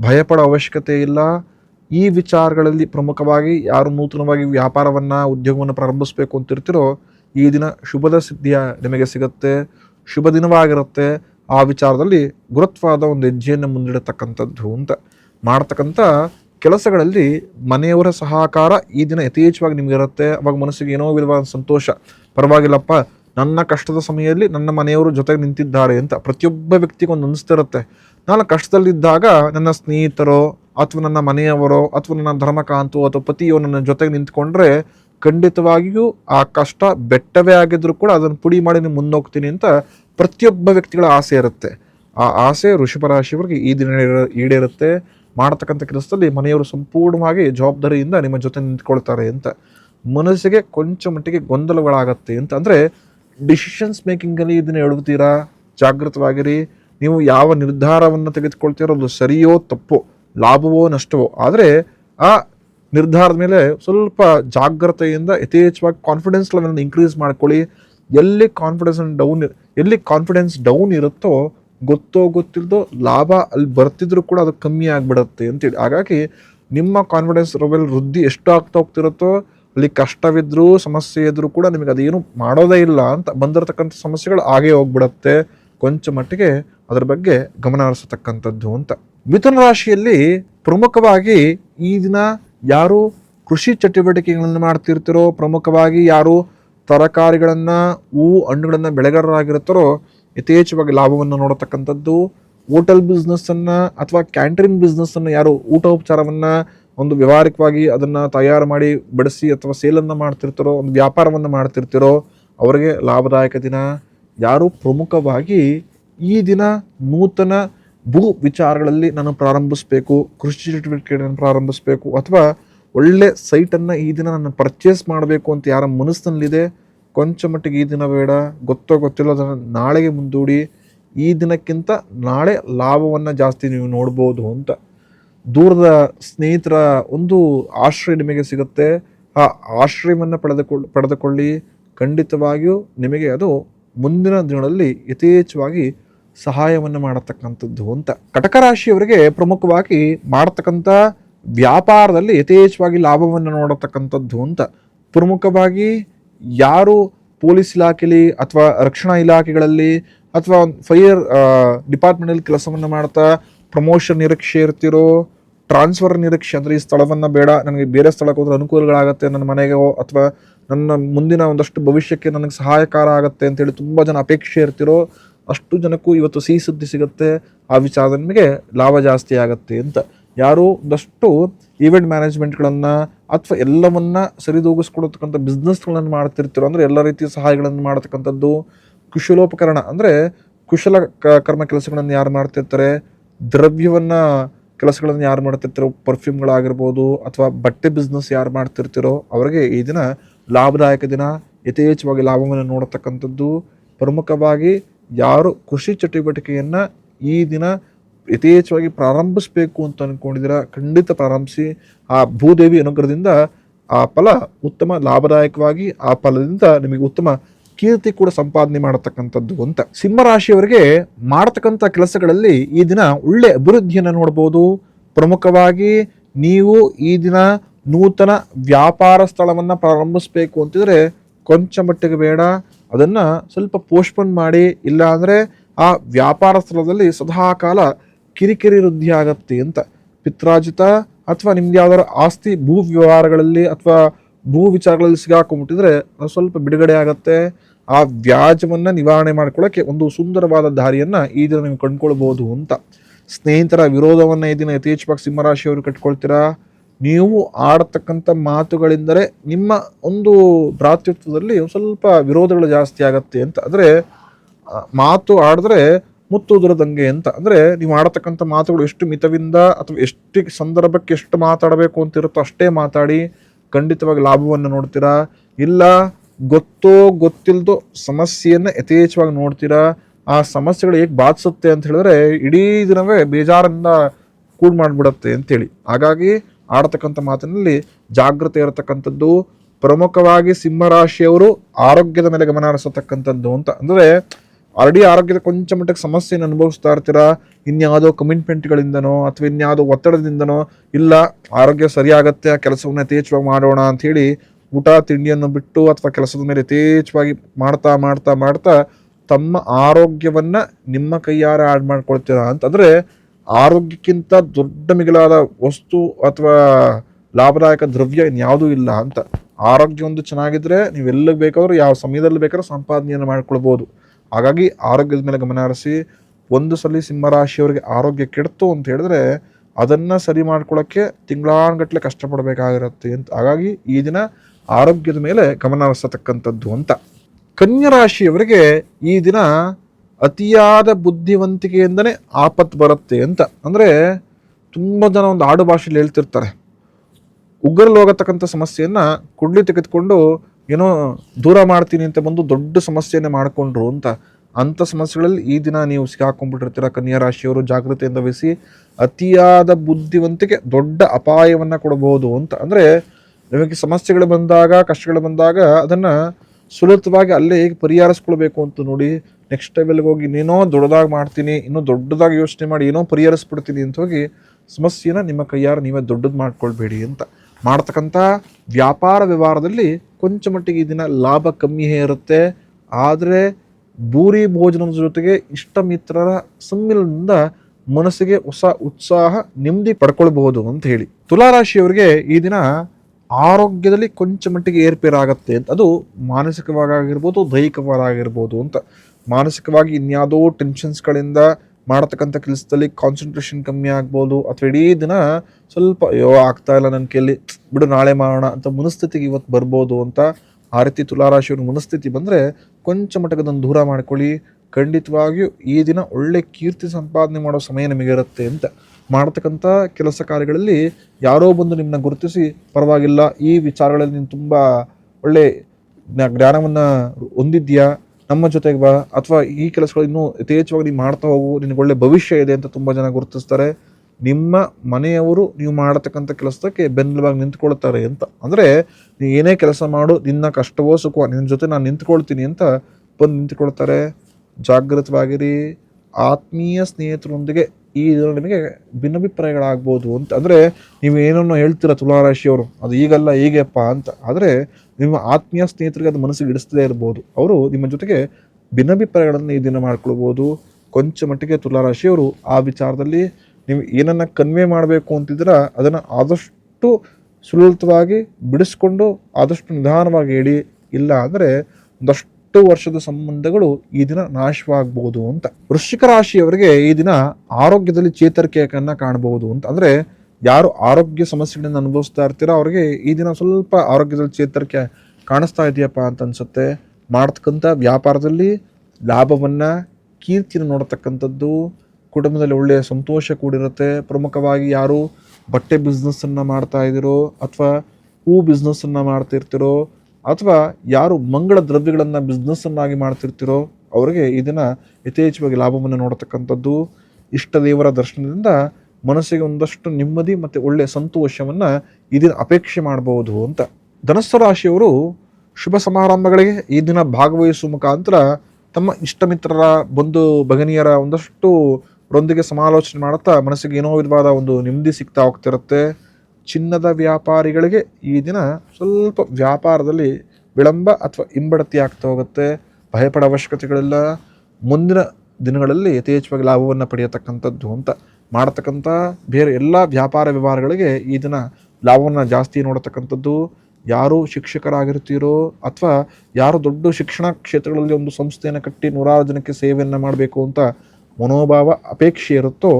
ಭಯಪಡೋ ಅವಶ್ಯಕತೆ ಇಲ್ಲ. ಈ ವಿಚಾರಗಳಲ್ಲಿ ಪ್ರಮುಖವಾಗಿ ಯಾರು ನೂತನವಾಗಿ ವ್ಯಾಪಾರವನ್ನು, ಉದ್ಯೋಗವನ್ನು ಪ್ರಾರಂಭಿಸಬೇಕು ಅಂತಿರ್ತೀರೋ ಈ ದಿನ ಶುಭದ ಸಿದ್ಧಿಯ ನಿಮಗೆ ಸಿಗುತ್ತೆ, ಶುಭ ದಿನವಾಗಿರುತ್ತೆ. ಆ ವಿಚಾರದಲ್ಲಿ ಗುರುತ್ವಾದ ಒಂದು ಹೆಜ್ಜೆಯನ್ನು ಮುಂದಿಡತಕ್ಕಂಥದ್ದು ಅಂತ ಮಾಡ್ತಕ್ಕಂಥ ಕೆಲಸಗಳಲ್ಲಿ ಮನೆಯವರ ಸಹಕಾರ ಈ ದಿನ ಯಥೇಚ್ಛವಾಗಿ ನಿಮಗಿರುತ್ತೆ ಅವಾಗ ಮನಸ್ಸಿಗೆ ಏನೋ ವಿಧವಾದ ಸಂತೋಷ. ಪರವಾಗಿಲ್ಲಪ್ಪ, ನನ್ನ ಕಷ್ಟದ ಸಮಯದಲ್ಲಿ ನನ್ನ ಮನೆಯವರು ಜೊತೆಗೆ ನಿಂತಿದ್ದಾರೆ ಅಂತ ಪ್ರತಿಯೊಬ್ಬ ವ್ಯಕ್ತಿಗೂ ಒಂದು ಅನಿಸ್ತಿರುತ್ತೆ ನಾನು ಕಷ್ಟದಲ್ಲಿದ್ದಾಗ ನನ್ನ ಸ್ನೇಹಿತರೋ, ಅಥವಾ ನನ್ನ ಮನೆಯವರೋ, ಅಥವಾ ನನ್ನ ಧರ್ಮಕಾಂತೋ ಅಥವಾ ಪತಿಯೋ ನನ್ನ ಜೊತೆಗೆ ನಿಂತ್ಕೊಂಡ್ರೆ ಖಂಡಿತವಾಗಿಯೂ ಆ ಕಷ್ಟ ಬೆಟ್ಟವೇ ಆಗಿದ್ರು ಕೂಡ ಅದನ್ನು ಪುಡಿ ಮಾಡಿ ನೀವು ಮುನ್ನೋಗ್ತೀನಿ ಅಂತ ಪ್ರತಿಯೊಬ್ಬ ವ್ಯಕ್ತಿಗಳ ಆಸೆ ಇರುತ್ತೆ. ಆ ಆಸೆ ವೃಷಭ ರಾಶಿಯವರಿಗೆ ಈ ದಿನ ಈಡೇರ- ಈಡೇರುತ್ತೆ. ಮಾಡತಕ್ಕಂಥ ಕೆಲಸದಲ್ಲಿ ಮನೆಯವರು ಸಂಪೂರ್ಣವಾಗಿ ಜವಾಬ್ದಾರಿಯಿಂದ ನಿಮ್ಮ ಜೊತೆ ನಿಂತ್ಕೊಳ್ತಾರೆ ಅಂತ ಮನಸ್ಸಿಗೆ ಕೊಂಚ ಮಟ್ಟಿಗೆ ಗೊಂದಲಗಳಾಗತ್ತೆ ಅಂತ. ಅಂದರೆ ಡಿಸಿಷನ್ಸ್ ಮೇಕಿಂಗಲ್ಲಿ ಇದನ್ನು ಹೇಳುತ್ತೀರಾ? ಜಾಗೃತವಾಗಿರಿ. ನೀವು ಯಾವ ನಿರ್ಧಾರವನ್ನು ತೆಗೆದುಕೊಳ್ತೀರೋ ಅದು ಸರಿಯೋ ತಪ್ಪೋ, ಲಾಭವೋ ನಷ್ಟವೋ. ಆದರೆ ಆ ನಿರ್ಧಾರದ ಮೇಲೆ ಸ್ವಲ್ಪ ಜಾಗ್ರತೆಯಿಂದ ಯಥೇಚ್ಛವಾಗಿ ಕಾನ್ಫಿಡೆನ್ಸ್ ಲೆವೆಲ್ ಇನ್ಕ್ರೀಸ್ ಮಾಡ್ಕೊಳ್ಳಿ. ಎಲ್ಲಿ ಕಾನ್ಫಿಡೆನ್ಸ್ ಡೌನ್ ಎಲ್ಲಿ ಕಾನ್ಫಿಡೆನ್ಸ್ ಡೌನ್ ಇರುತ್ತೋ ಗೊತ್ತೋ ಗೊತ್ತಿಲ್ಲದೋ ಲಾಭ ಅಲ್ಲಿ ಬರ್ತಿದ್ರು ಕೂಡ ಅದು ಕಮ್ಮಿ ಆಗಿಬಿಡುತ್ತೆ ಅಂತೇಳಿ. ಹಾಗಾಗಿ ನಿಮ್ಮ ಕಾನ್ಫಿಡೆನ್ಸ್ ಲೆವೆಲ್ ವೃದ್ಧಿ ಎಷ್ಟು ಆಗ್ತಾ ಹೋಗ್ತಿರುತ್ತೋ, ಅಲ್ಲಿ ಕಷ್ಟವಿದ್ರೂ, ಸಮಸ್ಯೆ ಇದ್ದರೂ ಕೂಡ ನಿಮಗೆ ಅದೇನು ಮಾಡೋದೇ ಇಲ್ಲ ಅಂತ ಬಂದಿರತಕ್ಕಂಥ ಸಮಸ್ಯೆಗಳು ಹಾಗೇ ಹೋಗ್ಬಿಡತ್ತೆ. ಕೊಂಚ ಮಟ್ಟಿಗೆ ಅದರ ಬಗ್ಗೆ ಗಮನ ಹರಿಸತಕ್ಕಂಥದ್ದು ಅಂತ. ಮಿಥುನ ರಾಶಿಯಲ್ಲಿ ಪ್ರಮುಖವಾಗಿ ಈ ದಿನ ಯಾರು ಕೃಷಿ ಚಟುವಟಿಕೆಗಳನ್ನು ಮಾಡ್ತಿರ್ತಿರೋ, ಪ್ರಮುಖವಾಗಿ ಯಾರು ತರಕಾರಿಗಳನ್ನು, ಹೂ ಹಣ್ಣುಗಳನ್ನು ಬೆಳೆಗಾರರಾಗಿರ್ತಾರೋ, ಯಥೇಚ್ಛವಾಗಿ ಲಾಭವನ್ನು ನೋಡತಕ್ಕಂಥದ್ದು, ಹೋಟೆಲ್ ಬಿಸ್ನೆಸ್ಸನ್ನು ಅಥವಾ ಕ್ಯಾಂಟ್ರಿನ್ ಬಿಸ್ನೆಸ್ಸನ್ನು ಯಾರು ಊಟೋಪಚಾರವನ್ನು ಒಂದು ವ್ಯವಹಾರಿಕವಾಗಿ ಅದನ್ನು ತಯಾರು ಮಾಡಿ ಬಡಿಸಿ ಅಥವಾ ಸೇಲನ್ನು ಮಾಡ್ತಿರ್ತಾರೋ, ಒಂದು ವ್ಯಾಪಾರವನ್ನು ಮಾಡ್ತಿರ್ತಿರೋ, ಅವರಿಗೆ ಲಾಭದಾಯಕ ದಿನ. ಯಾರು ಪ್ರಮುಖವಾಗಿ ಈ ದಿನ ನೂತನ ಭೂ ವಿಚಾರಗಳಲ್ಲಿ ನಾನು ಪ್ರಾರಂಭಿಸಬೇಕು, ಕೃಷಿ ಚಟುವಟಿಕೆಗಳನ್ನು ಪ್ರಾರಂಭಿಸಬೇಕು, ಅಥವಾ ಒಳ್ಳೆ ಸೈಟನ್ನು ಈ ದಿನ ನಾನು ಪರ್ಚೇಸ್ ಮಾಡಬೇಕು ಅಂತ ಯಾರ ಮನಸ್ಸಿನಲ್ಲಿದೆ, ಕೊಂಚ ಮಟ್ಟಿಗೆ ಈ ದಿನ ಬೇಡ, ಗೊತ್ತೋ ಗೊತ್ತಿಲ್ಲ ಅದನ್ನು ನಾಳೆಗೆ ಮುಂದೂಡಿ, ಈ ದಿನಕ್ಕಿಂತ ನಾಳೆ ಲಾಭವನ್ನು ಜಾಸ್ತಿ ನೀವು ನೋಡ್ಬೋದು ಅಂತ. ದೂರದ ಸ್ನೇಹಿತರ ಒಂದು ಆಶ್ರಯ ನಿಮಗೆ ಸಿಗುತ್ತೆ. ಆ ಆಶ್ರಯವನ್ನು ಪಡೆದುಕೊಳ್ಳಿ ಪಡೆದುಕೊಳ್ಳಿ. ಖಂಡಿತವಾಗಿಯೂ ನಿಮಗೆ ಅದು ಮುಂದಿನ ದಿನಗಳಲ್ಲಿ ಯಥೇಚ್ಛವಾಗಿ ಸಹಾಯವನ್ನು ಮಾಡತಕ್ಕಂಥದ್ದು ಅಂತ ಕಟಕ ರಾಶಿಯವರಿಗೆ ಪ್ರಮುಖವಾಗಿ ಮಾಡತಕ್ಕಂಥ ವ್ಯಾಪಾರದಲ್ಲಿ ಯಥೇಚ್ಛವಾಗಿ ಲಾಭವನ್ನು ನೋಡತಕ್ಕಂಥದ್ದು ಅಂತ ಪ್ರಮುಖವಾಗಿ ಯಾರು ಪೊಲೀಸ್ ಇಲಾಖೆಯಲ್ಲಿ ಅಥವಾ ರಕ್ಷಣಾ ಇಲಾಖೆಗಳಲ್ಲಿ ಅಥವಾ ಫೈರ್ ಡಿಪಾರ್ಟ್ಮೆಂಟಲ್ಲಿ ಕೆಲಸವನ್ನು ಮಾಡ್ತಾ ಪ್ರಮೋಷನ್ ನಿರೀಕ್ಷೆ ಇರ್ತಿರೋ, ಟ್ರಾನ್ಸ್ಫರ್ ನಿರೀಕ್ಷೆ ಅಂದರೆ ಈ ಸ್ಥಳವನ್ನು ಬೇಡ, ನನಗೆ ಬೇರೆ ಸ್ಥಳಕ್ಕೆ ಹೋದ್ರೆ ಅನುಕೂಲಗಳಾಗತ್ತೆ, ನನ್ನ ಮನೆಗೆ ಅಥವಾ ನನ್ನ ಮುಂದಿನ ಒಂದಷ್ಟು ಭವಿಷ್ಯಕ್ಕೆ ನನಗೆ ಸಹಾಯಕಾರ ಆಗುತ್ತೆ ಅಂತೇಳಿ ತುಂಬ ಜನ ಅಪೇಕ್ಷೆ ಇರ್ತಿರೋ ಅಷ್ಟು ಜನಕ್ಕೂ ಇವತ್ತು ಸಿಹಿ ಸುದ್ದಿ ಸಿಗುತ್ತೆ, ಆ ವಿಚಾರದ ನಿಮಗೆ ಲಾಭ ಜಾಸ್ತಿ ಆಗುತ್ತೆ ಅಂತ. ಯಾರು ಒಂದಷ್ಟು ಈವೆಂಟ್ ಮ್ಯಾನೇಜ್ಮೆಂಟ್ಗಳನ್ನು ಅಥವಾ ಎಲ್ಲವನ್ನ ಸರಿದೂಗಿಸ್ಕೊಡತಕ್ಕಂಥ ಬಿಸ್ನೆಸ್ಗಳನ್ನು ಮಾಡ್ತಿರ್ತಿರೋ, ಅಂದರೆ ಎಲ್ಲ ರೀತಿಯ ಸಹಾಯಗಳನ್ನು ಮಾಡತಕ್ಕಂಥದ್ದು ಕುಶಲೋಪಕರಣ. ಅಂದರೆ ಕುಶಲ ಕರ್ಮ ಕೆಲಸಗಳನ್ನು ಯಾರು ಮಾಡ್ತಿರ್ತಾರೆ, ದ್ರವ್ಯವನ್ನು ಕೆಲಸಗಳನ್ನು ಯಾರು ಮಾಡ್ತಿರ್ತಾರೋ ಪರ್ಫ್ಯೂಮ್ಗಳಾಗಿರ್ಬೋದು ಅಥವಾ ಬಟ್ಟೆ ಬಿಸ್ನೆಸ್ ಯಾರು ಮಾಡ್ತಿರ್ತಿರೋ, ಅವರಿಗೆ ಈ ದಿನ ಲಾಭದಾಯಕ ದಿನ, ಯಥೇಚ್ಛವಾಗಿ ಲಾಭವನ್ನು ನೋಡತಕ್ಕಂಥದ್ದು ಪ್ರಮುಖವಾಗಿ ಯಾರು ಕೃಷಿ ಚಟುವಟಿಕೆಯನ್ನು ಈ ದಿನ ಯಥೇಚ್ಛವಾಗಿ ಪ್ರಾರಂಭಿಸಬೇಕು ಅಂತ ಅಂದ್ಕೊಂಡಿದ್ದೀರಾ ಖಂಡಿತ ಪ್ರಾರಂಭಿಸಿ. ಆ ಭೂದೇವಿ ಅನುಗ್ರಹದಿಂದ ಆ ಫಲ ಉತ್ತಮ ಲಾಭದಾಯಕವಾಗಿ ಆ ಫಲದಿಂದ ನಿಮಗೆ ಉತ್ತಮ ಕೀರ್ತಿ ಕೂಡ ಸಂಪಾದನೆ ಮಾಡತಕ್ಕಂಥದ್ದು ಅಂತ. ಸಿಂಹರಾಶಿಯವರಿಗೆ ಮಾಡತಕ್ಕಂಥ ಕೆಲಸಗಳಲ್ಲಿ ಈ ದಿನ ಒಳ್ಳೆ ಅಭಿವೃದ್ಧಿಯನ್ನು ನೋಡ್ಬೋದು. ಪ್ರಮುಖವಾಗಿ ನೀವು ಈ ದಿನ ನೂತನ ವ್ಯಾಪಾರ ಸ್ಥಳವನ್ನು ಪ್ರಾರಂಭಿಸಬೇಕು ಅಂತಿದ್ರೆ ಕೊಂಚ ಮಟ್ಟಿಗೆ ಬೇಡ, ಅದನ್ನು ಸ್ವಲ್ಪ ಪೋಸ್ಟ್ಪೋನ್ ಮಾಡಿ, ಇಲ್ಲ ಅಂದರೆ ಆ ವ್ಯಾಪಾರ ಸ್ಥಳದಲ್ಲಿ ಸದಾಕಾಲ ಕಿರಿಕಿರಿ ವೃದ್ಧಿ ಆಗತ್ತೆ ಅಂತ. ಪಿತ್ರಾಜಿತ ಅಥವಾ ನಿಮ್ದು ಯಾವ್ದಾದ್ರು ಆಸ್ತಿ, ಭೂ ವ್ಯವಹಾರಗಳಲ್ಲಿ ಅಥವಾ ಭೂ ವಿಚಾರಗಳಲ್ಲಿ ಸಿಗಾಕೊಂಡ್ಬಿಟ್ಟಿದ್ರೆ ಅದು ಸ್ವಲ್ಪ ಬಿಡುಗಡೆ ಆಗತ್ತೆ. ಆ ವ್ಯಾಜವನ್ನು ನಿವಾರಣೆ ಮಾಡ್ಕೊಳ್ಳೋಕ್ಕೆ ಒಂದು ಸುಂದರವಾದ ದಾರಿಯನ್ನು ಈ ದಿನ ನೀವು ಕಂಡುಕೊಳ್ಬೋದು ಅಂತ. ಸ್ನೇಹಿತರ ವಿರೋಧವನ್ನು ಈ ದಿನ ಯಥೇಚ್ಛವಾಗಿ ಸಿಂಹರಾಶಿಯವರು ಕಟ್ಕೊಳ್ತೀರಾ? ನೀವು ಆಡತಕ್ಕಂಥ ಮಾತುಗಳೆಂದರೆ ನಿಮ್ಮ ಒಂದು ಭ್ರಾತೃತ್ವದಲ್ಲಿ ಸ್ವಲ್ಪ ವಿರೋಧಗಳು ಜಾಸ್ತಿ ಆಗತ್ತೆ ಅಂತ. ಅಂದರೆ ಮಾತು ಆಡಿದ್ರೆ ಮುತ್ತು ಉದುರದಂಗೆ ಅಂತ. ಅಂದರೆ, ನೀವು ಆಡತಕ್ಕಂಥ ಮಾತುಗಳು ಎಷ್ಟು ಮಿತವಿಂದ ಅಥವಾ ಎಷ್ಟು ಸಂದರ್ಭಕ್ಕೆ ಎಷ್ಟು ಮಾತಾಡಬೇಕು ಅಂತ ಇರುತ್ತೋ ಅಷ್ಟೇ ಮಾತಾಡಿ ಖಂಡಿತವಾಗಿ ಲಾಭವನ್ನು ನೋಡ್ತೀರಾ? ಇಲ್ಲ, ಗೊತ್ತೋ ಗೊತ್ತಿಲ್ಲದೋ ಸಮಸ್ಯೆಯನ್ನು ಯಥೇಚ್ಛವಾಗಿ ನೋಡ್ತೀರಾ? ಆ ಸಮಸ್ಯೆಗಳು ಹೇಗೆ ಬಾಧಿಸುತ್ತೆ ಅಂತ ಹೇಳಿದ್ರೆ, ಇಡೀ ದಿನವೇ ಬೇಜಾರಿಂದ ಕೂಡ್ ಮಾಡಿಬಿಡತ್ತೆ ಅಂತೇಳಿ. ಹಾಗಾಗಿ ಆಡತಕ್ಕಂಥ ಮಾತಿನಲ್ಲಿ ಜಾಗೃತೆ ಇರತಕ್ಕಂಥದ್ದು, ಪ್ರಮುಖವಾಗಿ ಸಿಂಹರಾಶಿಯವರು ಆರೋಗ್ಯದ ಮೇಲೆ ಗಮನ ಹರಿಸತಕ್ಕಂಥದ್ದು ಅಂತ. ಅಂದರೆ ಆಲ್ರೆಡಿ ಆರೋಗ್ಯದ ಕೊಂಚ ಮಟ್ಟಕ್ಕೆ ಸಮಸ್ಯೆಯನ್ನು ಅನುಭವಿಸ್ತಾ ಇರ್ತೀರಾ? ಇನ್ಯಾವುದೋ ಕಮಿಟ್ಮೆಂಟ್ಗಳಿಂದನೋ ಅಥವಾ ಇನ್ಯಾವುದೋ ಒತ್ತಡದಿಂದನೋ, ಇಲ್ಲ, ಆರೋಗ್ಯ ಸರಿಯಾಗತ್ತೆ ಆ ಕೆಲಸವನ್ನು ಯಥೇಚ್ಛವಾಗಿ ಮಾಡೋಣ ಅಂಥೇಳಿ ಊಟ, ತಿಂಡಿಯನ್ನು ಬಿಟ್ಟು ಅಥವಾ ಕೆಲಸದ ಮೇಲೆ ಯಥೇಚ್ಛವಾಗಿ ಮಾಡ್ತಾ ಮಾಡ್ತಾ ಮಾಡ್ತಾ ತಮ್ಮ ಆರೋಗ್ಯವನ್ನ ನಿಮ್ಮ ಕೈಯಾರೆ ಆಡ್ ಮಾಡ್ಕೊಳ್ತೀರಾ ಅಂತಂದ್ರೆ ಆರೋಗ್ಯಕ್ಕಿಂತ ದೊಡ್ಡ ಮಿಗಿಲಾದ ವಸ್ತು ಅಥವಾ ಲಾಭದಾಯಕ ದ್ರವ್ಯ ಇನ್ಯಾವುದೂ ಇಲ್ಲ ಅಂತ. ಆರೋಗ್ಯ ಒಂದು ಚೆನ್ನಾಗಿದ್ರೆ ನೀವು ಎಲ್ಲಿಗೆ ಬೇಕಾದ್ರೂ ಯಾವ ಸಮಯದಲ್ಲಿ ಬೇಕಾದ್ರೂ ಸಂಪಾದನೆಯನ್ನು ಮಾಡ್ಕೊಳ್ಬೋದು. ಹಾಗಾಗಿ ಆರೋಗ್ಯದ ಮೇಲೆ ಗಮನ ಹರಿಸಿ ಒಂದು ಸಲ ಸಿಂಹರಾಶಿಯವರಿಗೆ ಆರೋಗ್ಯ ಕೆಡ್ತು ಅಂತ ಹೇಳಿದ್ರೆ ಅದನ್ನು ಸರಿ ಮಾಡ್ಕೊಳ್ಳೋಕ್ಕೆ ತಿಂಗಳಾನ್ಗಟ್ಲೆ ಕಷ್ಟಪಡಬೇಕಾಗಿರುತ್ತೆ ಅಂತ. ಹಾಗಾಗಿ ಈ ದಿನ ಆರೋಗ್ಯದ ಮೇಲೆ ಗಮನ ಹರಿಸತಕ್ಕಂಥದ್ದು ಅಂತ. ಕನ್ಯಾ ರಾಶಿಯವರಿಗೆ ಈ ದಿನ ಅತಿಯಾದ ಬುದ್ಧಿವಂತಿಕೆಯಿಂದನೇ ಆಪತ್ತು ಬರುತ್ತೆ ಅಂತ. ಅಂದರೆ ತುಂಬ ಜನ ಒಂದು ಆಡು ಭಾಷೆಯಲ್ಲಿ ಹೇಳ್ತಿರ್ತಾರೆ. ಉಗ್ರಲ್ಲಿ ಹೋಗತಕ್ಕಂಥ ಸಮಸ್ಯೆಯನ್ನು ಕುಡ್ಲಿ ತೆಗೆದುಕೊಂಡು ಏನೋ ದೂರ ಮಾಡ್ತೀನಿ ಅಂತ ಬಂದು ದೊಡ್ಡ ಸಮಸ್ಯೆಯನ್ನೇ ಮಾಡಿಕೊಂಡ್ರು ಅಂತ. ಅಂಥ ಸಮಸ್ಯೆಗಳಲ್ಲಿ ಈ ದಿನ ನೀವು ಸಿಕ್ಕಾಕೊಂಡ್ಬಿಟ್ಟಿರ್ತೀರ ಕನ್ಯಾ ರಾಶಿಯವರು ಜಾಗೃತಿಯಿಂದ ವಹಿಸಿ ಅತಿಯಾದ ಬುದ್ಧಿವಂತಿಕೆ, ದೊಡ್ಡ ಅಪಾಯವನ್ನು ಕೊಡಬಹುದು ಅಂತ. ಅಂದರೆ ನಿಮಗೆ ಸಮಸ್ಯೆಗಳು ಬಂದಾಗ, ಕಷ್ಟಗಳು ಬಂದಾಗ ಅದನ್ನು ಸುಲಭವಾಗಿ ಅಲ್ಲೇ ಹೇಗೆ ಪರಿಹರಿಸ್ಕೊಳ್ಬೇಕು ಅಂತ ನೋಡಿ ನೆಕ್ಸ್ಟ್ ಲೆವೆಲ್ಗೆ ಹೋಗಿ ಇನ್ನೇನೋ ದೊಡ್ಡದಾಗಿ ಮಾಡ್ತೀನಿ, ಇನ್ನೂ ದೊಡ್ಡದಾಗಿ ಯೋಚನೆ ಮಾಡಿ ಏನೋ ಪರಿಹರಿಸ್ಬಿಡ್ತೀನಿ ಅಂತ ಹೋಗಿ ಸಮಸ್ಯೆನ ನಿಮ್ಮ ಕೈಯಾರು ನೀವೇ ದೊಡ್ಡದು ಮಾಡ್ಕೊಳ್ಬೇಡಿ ಅಂತ. ಮಾಡ್ತಕ್ಕಂಥ ವ್ಯಾಪಾರ ವ್ಯವಹಾರದಲ್ಲಿ ಕೊಂಚ ಮಟ್ಟಿಗೆ ಈ ದಿನ ಲಾಭ ಕಮ್ಮಿಯೇ ಇರುತ್ತೆ. ಆದರೆ ಭೂರಿ ಭೋಜನದ ಜೊತೆಗೆ ಇಷ್ಟ ಮಿತ್ರರ ಸಮ್ಮಿಲನದಿಂದ ಮನಸ್ಸಿಗೆ ಹೊಸ ಉತ್ಸಾಹ ನೆಮ್ಮದಿ ಪಡ್ಕೊಳ್ಬಹುದು ಅಂತ ಹೇಳಿ. ತುಲಾರಾಶಿಯವರಿಗೆ ಈ ದಿನ ಆರೋಗ್ಯದಲ್ಲಿ ಕೊಂಚ ಮಟ್ಟಿಗೆ ಏರ್ಪೇರಾಗತ್ತೆ ಅಂತ. ಅದು ಮಾನಸಿಕವಾಗಿರ್ಬೋದು ದೈಹಿಕವಾಗಿರ್ಬೋದು ಅಂತ. ಮಾನಸಿಕವಾಗಿ ಇನ್ಯಾವುದೋ ಟೆನ್ಷನ್ಸ್ಗಳಿಂದ ಮಾಡತಕ್ಕಂಥ ಕೆಲಸದಲ್ಲಿ ಕಾನ್ಸಂಟ್ರೇಷನ್ ಕಮ್ಮಿ ಆಗ್ಬೋದು ಅಥವಾ ಇಡೀ ದಿನ ಸ್ವಲ್ಪ, ಅಯ್ಯೋ, ಆಗ್ತಾ ಇಲ್ಲ ನನ್ನ ಕೇಳಿ ಬಿಡು ನಾಳೆ ಮಾಡೋಣ ಅಂತ ಮನಸ್ಥಿತಿಗೆ ಇವತ್ತು ಬರ್ಬೋದು ಅಂತ ಆ ರೀತಿ ತುಲಾರಾಶಿಯವ್ರ ಮನಸ್ಥಿತಿ ಬಂದರೆ ಕೊಂಚ ಮಟ್ಟಿಗೆ ಅದನ್ನು ದೂರ ಮಾಡ್ಕೊಳ್ಳಿ. ಖಂಡಿತವಾಗಿಯೂ ಈ ದಿನ ಒಳ್ಳೆ ಕೀರ್ತಿ ಸಂಪಾದನೆ ಮಾಡೋ ಸಮಯ ನಿಮಗಿರುತ್ತೆ ಅಂತ ಮಾಡ್ತಕ್ಕಂಥ ಕೆಲಸ ಕಾರ್ಯಗಳಲ್ಲಿ ಯಾರೋ ಬಂದು ನಿಮ್ಮನ್ನ ಗುರುತಿಸಿ, ಪರವಾಗಿಲ್ಲ, ಈ ವಿಚಾರಗಳಲ್ಲಿ ನೀನು ತುಂಬ ಒಳ್ಳೆ ಜ್ಞಾನವನ್ನ ಹೊಂದಿದ್ಯಾ ನಮ್ಮ ಜೊತೆಗೆ ಬಾ. ಅಥವಾ ಈ ಕೆಲಸಗಳು ಇನ್ನೂ ಯಥೇಚ್ಛವಾಗಿ ನೀವು ಮಾಡ್ತಾ ಹೋಗು. ನಿನಗೆ ಒಳ್ಳೆ ಭವಿಷ್ಯ ಇದೆ ಅಂತ ತುಂಬ ಜನ ಗುರುತಿಸ್ತಾರೆ. ನಿಮ್ಮ ಮನೆಯವರು ನೀವು ಮಾಡತಕ್ಕಂಥ ಕೆಲಸಕ್ಕೆ ಬೆನ್ನೆಲುಬಾಗಿ ನಿಂತ್ಕೊಳ್ತಾರೆ ಅಂತ. ಅಂದರೆ ನೀವು ಏನೇ ಕೆಲಸ ಮಾಡು, ನಿನ್ನ ಕಷ್ಟವೋ ಸುಖವೋ, ನಿನ್ನ ಜೊತೆ ನಾನು ನಿಂತ್ಕೊಳ್ತೀನಿ ಅಂತ ಬಂದು ನಿಂತ್ಕೊಳ್ತಾರೆ. ಜಾಗೃತವಾಗಿರಿ. ಆತ್ಮೀಯ ಸ್ನೇಹಿತರೊಂದಿಗೆ ದಿನ ನಿಮಗೆ ಭಿನ್ನಾಭಿಪ್ರಾಯಗಳಾಗ್ಬೋದು ಅಂತ. ಅಂದರೆ ನೀವು ಏನನ್ನು ಹೇಳ್ತೀರ ತುಲಾರಾಶಿಯವರು ಅದು ಈಗಲ್ಲ ಹೀಗೆಪ್ಪ ಅಂತ. ಆದರೆ ನಿಮ್ಮ ಆತ್ಮೀಯ ಸ್ನೇಹಿತರಿಗೆ ಅದು ಮನಸ್ಸಿಗೆ ಇಡಿಸ್ತದೇ ಇರ್ಬೋದು. ಅವರು ನಿಮ್ಮ ಜೊತೆಗೆ ಭಿನ್ನಾಭಿಪ್ರಾಯಗಳನ್ನು ಈ ದಿನ ಮಾಡ್ಕೊಳ್ಬೋದು. ಕೊಂಚ ಮಟ್ಟಿಗೆ ತುಲಾರಾಶಿಯವರು ಆ ವಿಚಾರದಲ್ಲಿ ನೀವು ಏನನ್ನು ಕನ್ವೆ ಮಾಡಬೇಕು ಅಂತಿದ್ರೆ ಅದನ್ನು ಆದಷ್ಟು ಸುಲಲಿತವಾಗಿ ಬಿಡಿಸ್ಕೊಂಡು ಆದಷ್ಟು ನಿಧಾನವಾಗಿ ಹೇಳಿ ಇಲ್ಲ ಅಂದರೆ ಒಂದಷ್ಟು ವರ್ಷದ ಸಂಬಂಧಗಳು ಈ ದಿನ ನಾಶವಾಗಬಹುದು ಅಂತ. ವೃಶ್ಚಿಕ ರಾಶಿಯವರಿಗೆ ಈ ದಿನ ಆರೋಗ್ಯದಲ್ಲಿ ಚೇತರಿಕೆಯನ್ನ ಕಾಣಬಹುದು ಅಂತ. ಅಂದ್ರೆ ಯಾರು ಆರೋಗ್ಯ ಸಮಸ್ಯೆಗಳನ್ನು ಅನುಭವಿಸ್ತಾ ಇರ್ತೀರೋ ಅವ್ರಿಗೆ ಈ ದಿನ ಸ್ವಲ್ಪ ಆರೋಗ್ಯದಲ್ಲಿ ಚೇತರಿಕೆ ಕಾಣಿಸ್ತಾ ಇದೆಯಪ್ಪ ಅಂತ ಅನ್ಸುತ್ತೆ. ಮಾಡ್ತಕ್ಕಂಥ ವ್ಯಾಪಾರದಲ್ಲಿ ಲಾಭವನ್ನ, ಕೀರ್ತಿನ ನೋಡತಕ್ಕಂಥದ್ದು, ಕುಟುಂಬದಲ್ಲಿ ಒಳ್ಳೆಯ ಸಂತೋಷ ಕೂಡಿರುತ್ತೆ. ಪ್ರಮುಖವಾಗಿ ಯಾರು ಬಟ್ಟೆ ಬಿಸ್ನೆಸ್ಸನ್ನು ಮಾಡ್ತಾ ಇದ್ದೀರೋ ಅಥವಾ ಹೂ ಬಿಸ್ನೆಸ್ಸನ್ನು ಮಾಡ್ತಿರ್ತಿರೋ ಅಥವಾ ಯಾರು ಮಂಗಳ ದ್ರವ್ಯಗಳನ್ನು ಬಿಸ್ನೆಸ್ಸನ್ನಾಗಿ ಮಾಡ್ತಿರ್ತಿರೋ ಅವರಿಗೆ ಇದನ್ನು ದಿನ ಯಥೇಚ್ಛವಾಗಿ ಲಾಭವನ್ನು ನೋಡತಕ್ಕಂಥದ್ದು ಇಷ್ಟ ದೇವರ ದರ್ಶನದಿಂದ ಮನಸ್ಸಿಗೆ ಒಂದಷ್ಟು ನೆಮ್ಮದಿ ಮತ್ತು ಒಳ್ಳೆಯ ಸಂತೋಷವನ್ನು ಈ ದಿನ ಅಪೇಕ್ಷೆ ಮಾಡಬಹುದು ಅಂತ. ಧನಸ್ಸು ರಾಶಿಯವರು ಶುಭ ಸಮಾರಂಭಗಳಿಗೆ ಈ ದಿನ ಭಾಗವಹಿಸುವ ಮುಖಾಂತರ ತಮ್ಮ ಇಷ್ಟ ಮಿತ್ರರ ಬಂಧು ಭಗಿನಿಯರ ಒಂದಷ್ಟು ರೊಂದಿಗೆ ಸಮಾಲೋಚನೆ ಮಾಡುತ್ತಾ ಮನಸ್ಸಿಗೆ ಏನೋ ವಿಧವಾದ ಒಂದು ನೆಮ್ಮದಿ ಸಿಗ್ತಾ ಹೋಗ್ತಿರುತ್ತೆ. ಚಿನ್ನದ ವ್ಯಾಪಾರಿಗಳಿಗೆ ಈ ದಿನ ಸ್ವಲ್ಪ ವ್ಯಾಪಾರದಲ್ಲಿ ವಿಳಂಬ ಅಥವಾ ಹಿಂಬಡತಿ ಆಗ್ತಾ ಹೋಗುತ್ತೆ. ಭಯಪಡ ಅವಶ್ಯಕತೆಗಳಿಲ್ಲ ಮುಂದಿನ ದಿನಗಳಲ್ಲಿ ಯಥೇಚ್ಛವಾಗಿ ಲಾಭವನ್ನು ಪಡೆಯತಕ್ಕಂಥದ್ದು ಅಂತ ಮಾಡತಕ್ಕಂಥ ಬೇರೆ ಎಲ್ಲ ವ್ಯಾಪಾರ ವ್ಯವಹಾರಗಳಿಗೆ ಈ ದಿನ ಲಾಭವನ್ನು ಜಾಸ್ತಿ ನೋಡತಕ್ಕಂಥದ್ದು. ಯಾರು ಶಿಕ್ಷಕರಾಗಿರ್ತೀರೋ ಅಥವಾ ಯಾರು ದೊಡ್ಡ ಶಿಕ್ಷಣ ಕ್ಷೇತ್ರಗಳಲ್ಲಿ ಒಂದು ಸಂಸ್ಥೆಯನ್ನು ಕಟ್ಟಿ ನೂರಾರು ಜನಕ್ಕೆ ಸೇವೆಯನ್ನು ಮಾಡಬೇಕು ಅಂತ ಮನೋಭಾವ, ಅಪೇಕ್ಷೆ ಇರುತ್ತೋ